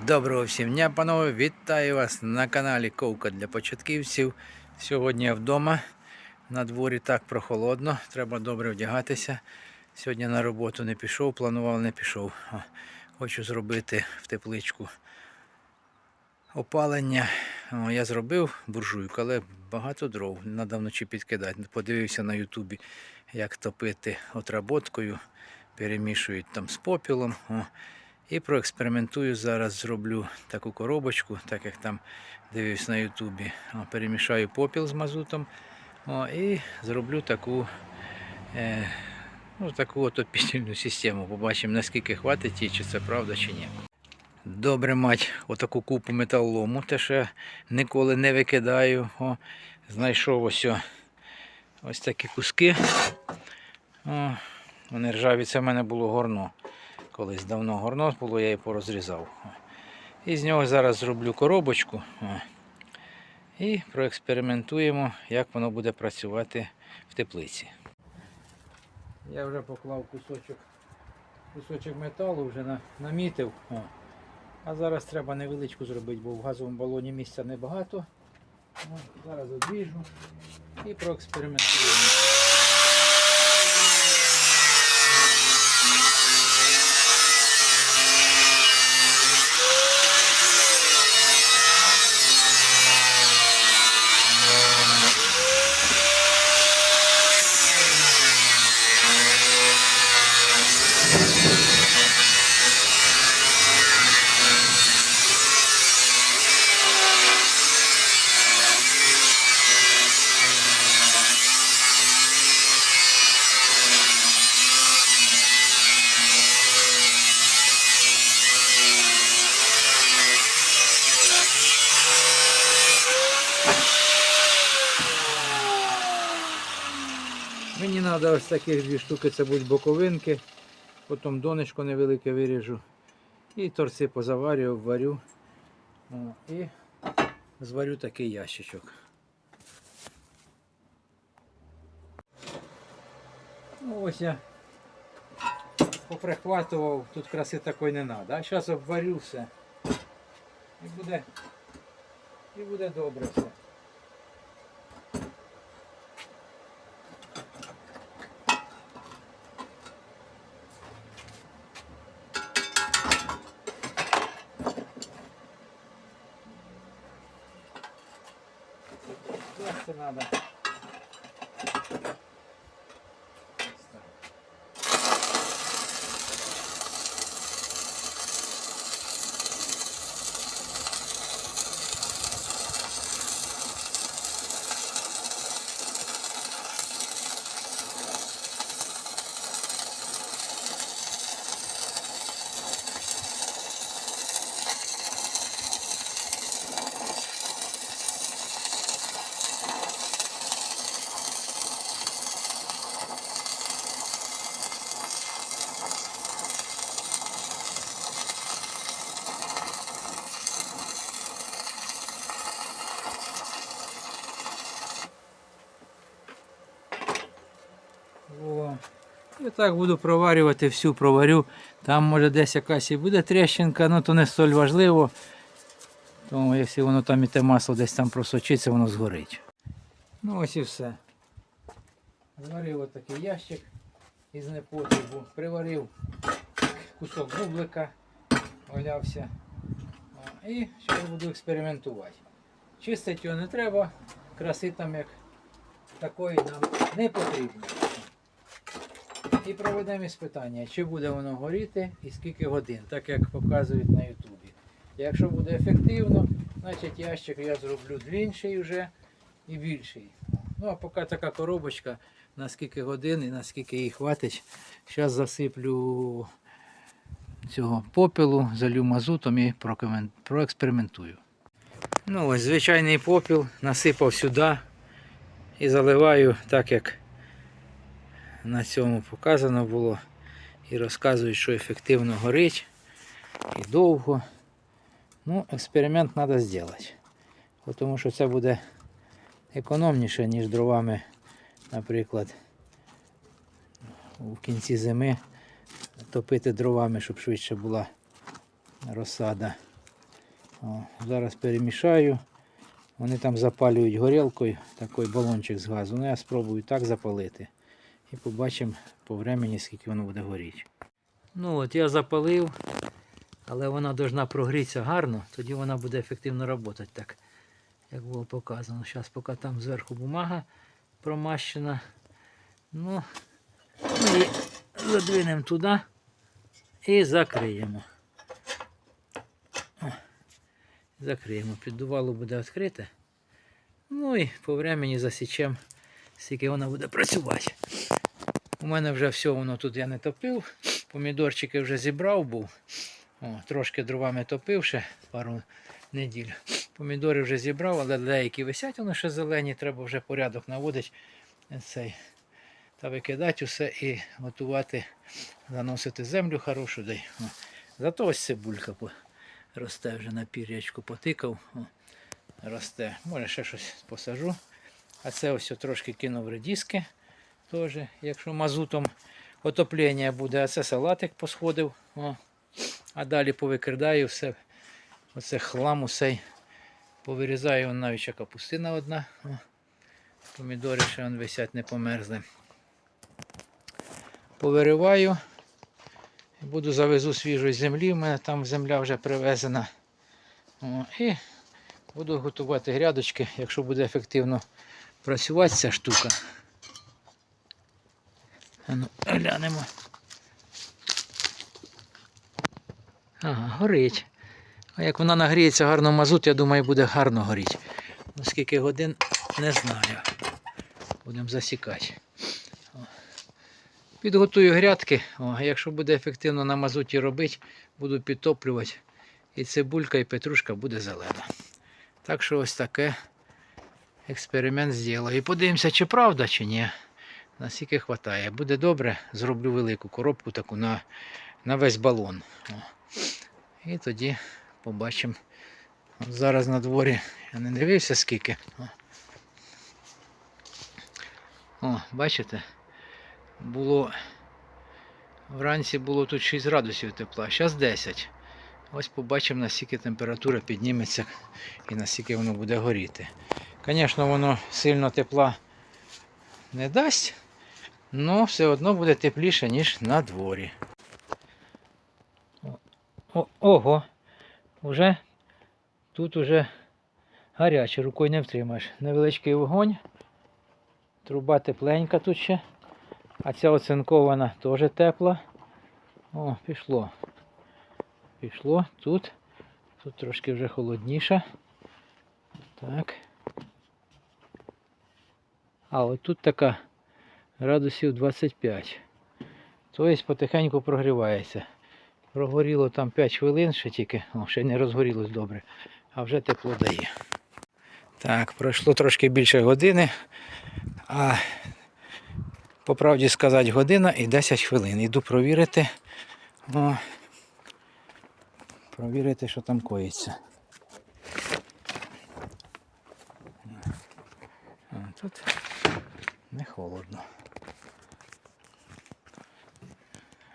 Доброго всім дня, панове! Вітаю вас на каналі Ковка для початківців. Сьогодні я вдома. На дворі так прохолодно, треба добре вдягатися. Сьогодні на роботу не пішов, планував, не пішов. Хочу зробити в тепличку опалення. Я зробив буржуйку, але багато дров. Треба вночі підкидати. Подивився на Ютубі, як топити отработкою. Перемішують там з попілом. І проекспериментую зараз, зроблю таку коробочку, так як там дивився на Ютубі. Перемішаю попіл з мазутом о, і зроблю таку, е, ну, таку отопітельну систему. Побачимо, наскільки хватить її, чи це правда, чи ні. Добре мать отаку купу металолому, те я ніколи не викидаю. О, знайшов ось, ось такі куски. О, вони ржаві, це в мене було горно. Колись давно горно було, я її порозрізав. І з нього зараз зроблю коробочку. І проекспериментуємо, як воно буде працювати в теплиці. Я вже поклав кусочок, кусочок металу, вже на, намітив. О. А зараз треба невеличку зробити, бо в газовому балоні місця небагато. О, зараз обріжу і проекспериментуємо. Треба ось таких дві штуки, це будуть боковинки, потім донечко невелике виріжу. І торці позаварю, обварю. І зварю такий ящичок. Ну, ось я поприхватував, тут краси такої не треба. А зараз обварю все. І буде, і буде добре все. Як це треба? О. І так буду проварювати всю проварю. Там може десь якась і буде тріщинка, ну то не столь важливо. Тому якщо воно там і те масло десь там просочиться, воно згорить. Ну ось і все. Зварив отакий ящик із непотребу. Приварив кусок бублика, валявся. І зараз буду експериментувати. Чистити його не треба, краси там як такої нам не потрібно. І проведемо іспитання, чи буде воно горіти і скільки годин, так як показують на Ютубі. Якщо буде ефективно, значить ящик я зроблю длінший вже і більший. Ну а поки така коробочка, на скільки годин і на скільки їй хватить. Зараз засиплю цього попелу, залю мазутом і проекспериментую. Ну ось звичайний попіл насипав сюди і заливаю так, як на цьому показано було. І розказують, що ефективно горить і довго. Ну, експеримент треба зробити. Тому що це буде економніше, ніж дровами, наприклад, у кінці зими топити дровами, щоб швидше була розсада. О, зараз перемішаю. Вони там запалюють горілкою, такий балончик з газу. Ну я спробую так запалити. І побачимо по времені, скільки воно буде горіти. Ну от я запалив, але вона повинна прогрітися гарно, тоді вона буде ефективно працювати так, як було показано. Зараз поки там зверху бумага промащена. Ну, ми задвинемо туди і закриємо. Закриємо. Піддувало буде відкрите. Ну і по времені засічемо, скільки вона буде працювати. У мене вже все воно тут я не топив. Помідорчики вже зібрав був. О, трошки дровами топив ще пару неділь. Помідори вже зібрав, але деякі висять, вони ще зелені, треба вже порядок наводити цей, та викидати усе і готувати, заносити землю хорошу. Дай. О. Зато ось цибулька росте вже на пір'ячку потикав. О, росте. Може ще щось посажу. А це ось трошки кинув редіски. Теж, якщо мазутом отоплення буде, а це салатик посходив. О. А далі повикидаю все. Оце хлам усей. Повирізаю навіть ще капустина одна. О. Помідори ще вон висять, не померзли. Повириваю. Буду завезу свіжої землі. У мене там земля вже привезена. О, і буду готувати грядочки, якщо буде ефективно працювати ця штука. Ну, глянемо. Ага, горить. А як вона нагріється гарно мазут, я думаю, буде гарно горіти. Скільки годин, не знаю. Будемо засікати. Підготую грядки. О, якщо буде ефективно на мазуті робити, буду підтоплювати. І цибулька, і петрушка буде зелена. Так що ось таке експеримент зробив. І подивимося, чи правда, чи ні. Наскільки вистачає. Буде добре, зроблю велику коробку таку на, на весь балон. О. І тоді побачимо. От зараз на дворі я не дивився скільки. О, О бачите? Було вранці було тут 6 градусів тепла, зараз 10. Ось побачимо, наскільки температура підніметься і наскільки воно буде горіти. Звісно, воно сильно тепла не дасть, але все одно буде тепліше, ніж на дворі. О, ого, уже тут уже гаряче, рукою не втримаєш. Невеличкий вогонь. Труба тепленька тут ще. А ця оцинкована теж тепла. О, пішло. Пішло тут. Тут трошки вже холодніше. Так. А от тут така градусів 25. Тобто потихеньку прогрівається. Прогоріло там 5 хвилин ще тільки, О, ще не розгорілось добре, а вже тепло дає. Так, пройшло трошки більше години, а по правді сказати година і 10 хвилин. Іду провірити. О, провірити, що там коїться. Тут не холодно.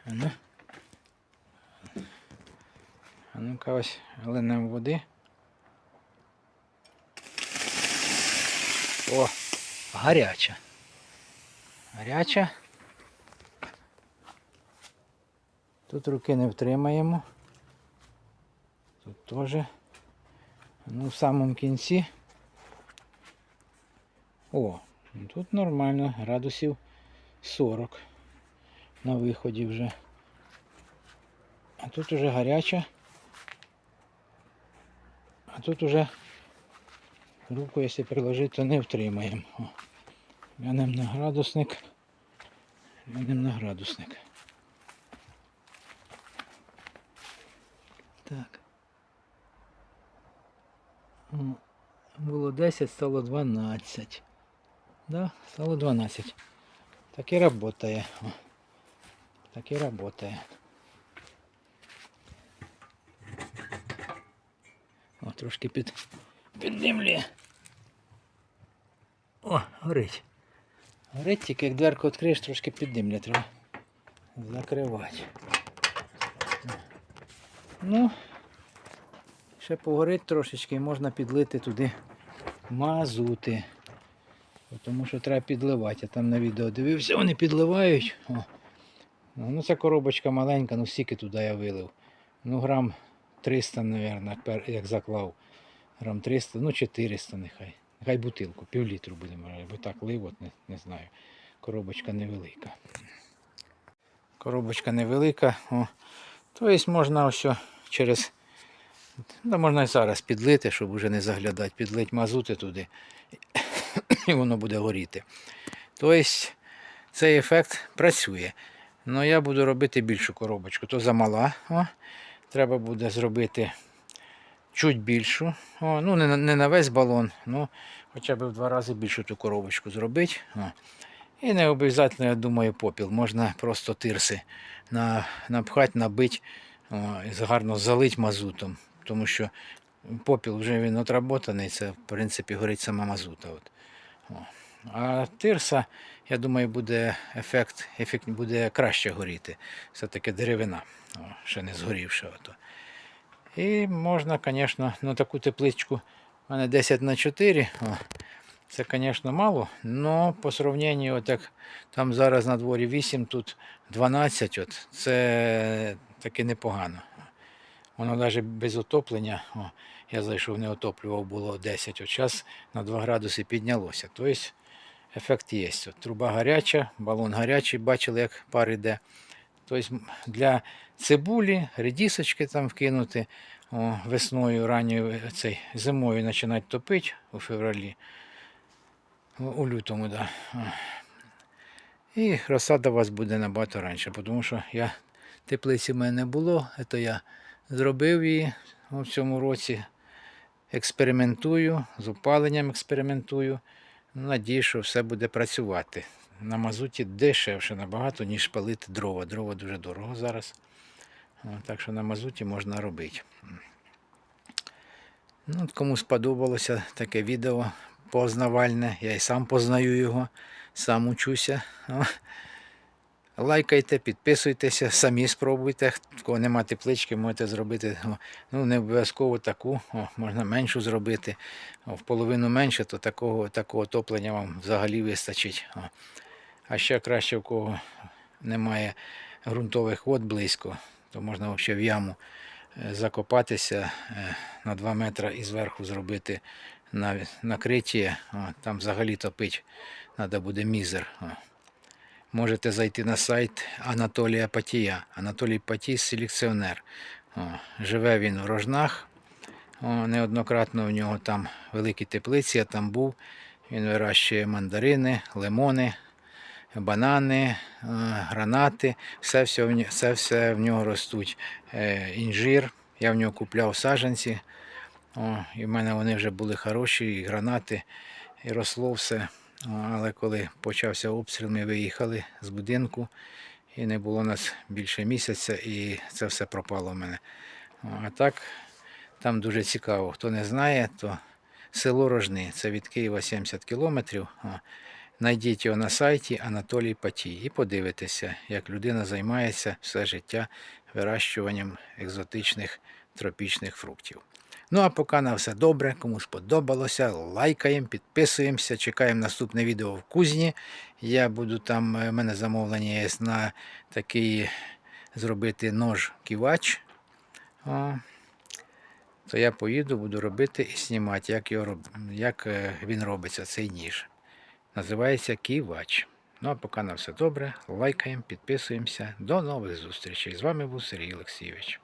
А ну. А ну-ка ось глинемо води. О, гаряча. Гаряча. Тут руки не втримаємо. Тут теж. Ну, в самому кінці. О, тут нормально, градусів 40 на виході вже. А тут уже гаряча. А тут уже руку, якщо приложити, то не втримаємо. Глянемо на градусник. Глянемо на градусник. Так. Було 10, стало 12. Да, стало 12. Так і працює. Так і працює. О, трошки під, піддимлює. О, горить. Горить, тільки як дверку відкриєш, трошки піддимля треба закривати. Ну, ще погорить трошечки і можна підлити туди мазути. Тому що треба підливати. Я там на відео дивився, вони підливають. О. Ну, це коробочка маленька, ну стільки туди я вилив. Ну, грам 300, мабуть, як заклав. Грам 300, ну 400 нехай. Нехай бутилку, півлітру будемо, брати, бо так лив, от не, не знаю. Коробочка невелика. Коробочка невелика. О. Тобто можна ось через. Да, можна і зараз підлити, щоб вже не заглядати, підлить мазути туди, і воно буде горіти. Тобто цей ефект працює. Ну я буду робити більшу коробочку. То замала. О. Треба буде зробити чуть більшу. О, ну, не, не на весь балон, ну хоча б в два рази більшу ту коробочку зробити. О. І не обов'язково, я думаю, попіл. Можна просто тирси на, напхати, набити о, і гарно залити мазутом. Тому що попіл вже він отработаний, це в принципі горить сама мазута. От. О. А тирса, я думаю, буде ефект, ефект буде краще горіти. Все-таки деревина, ще не згорівша. Ото. І можна, звісно, ну таку тепличку у мене 10 на 4. О, це, звісно, мало, але по сравненню, от як там зараз на дворі 8, тут 12, от, це таки непогано. Воно навіть без отоплення, о, я зайшов, не отоплював, було 10, от зараз на 2 градуси піднялося. Тобто ефект є. От, труба гаряча, балон гарячий, бачили, як пар іде. Тобто для цибулі, редісочки там вкинути о, весною, ранньою, цей, зимою починати топити у февралі, у, лютому, да. І розсада у вас буде набагато раніше, тому що я теплиці в мене не було, це я зробив її у цьому році. Експериментую, з опаленням експериментую. Надію, що все буде працювати. На мазуті дешевше набагато, ніж палити дрова. Дрова дуже дорого зараз. Так що на мазуті можна робити. Ну, кому сподобалося таке відео познавальне, я і сам познаю його, сам учуся. Лайкайте, підписуйтеся, самі спробуйте. В кого нема теплички, можете зробити. Ну, не обов'язково таку, о, можна меншу зробити. О, в половину менше, то такого, такого топлення вам взагалі вистачить. О. А ще краще, в кого немає ґрунтових вод близько, то можна взагалі в яму е, закопатися е, на 2 метри і зверху зробити накриття. Там взагалі топить треба буде мізер. О. Можете зайти на сайт Анатолія Патія. Анатолій Патій селекціонер. О, живе він в Рожнах. О, неоднократно в нього там великі теплиці, я там був. Він вирощує мандарини, лимони, банани, е, гранати. Все, все, в все в нього ростуть. Е, інжир. Я в нього купляв саджанці. О, і в мене вони вже були хороші, і гранати, і росло все. Але коли почався обстріл, ми виїхали з будинку, і не було нас більше місяця, і це все пропало в мене. А так, там дуже цікаво. Хто не знає, то село Рожни, це від Києва 70 кілометрів. Найдіть його на сайті Анатолій Патій і подивитеся, як людина займається все життя вирощуванням екзотичних тропічних фруктів. Ну а поки на все добре, кому сподобалося, лайкаємо, підписуємося, чекаємо наступне відео в кузні. Я буду там, е, в мене замовлення є на такий зробити нож ківач. То я поїду, буду робити і знімати, як, його, як е, він робиться, цей ніж. Називається ківач. Ну а поки на все добре, лайкаємо, підписуємося. До нових зустрічей. З вами був Сергій Олексійович.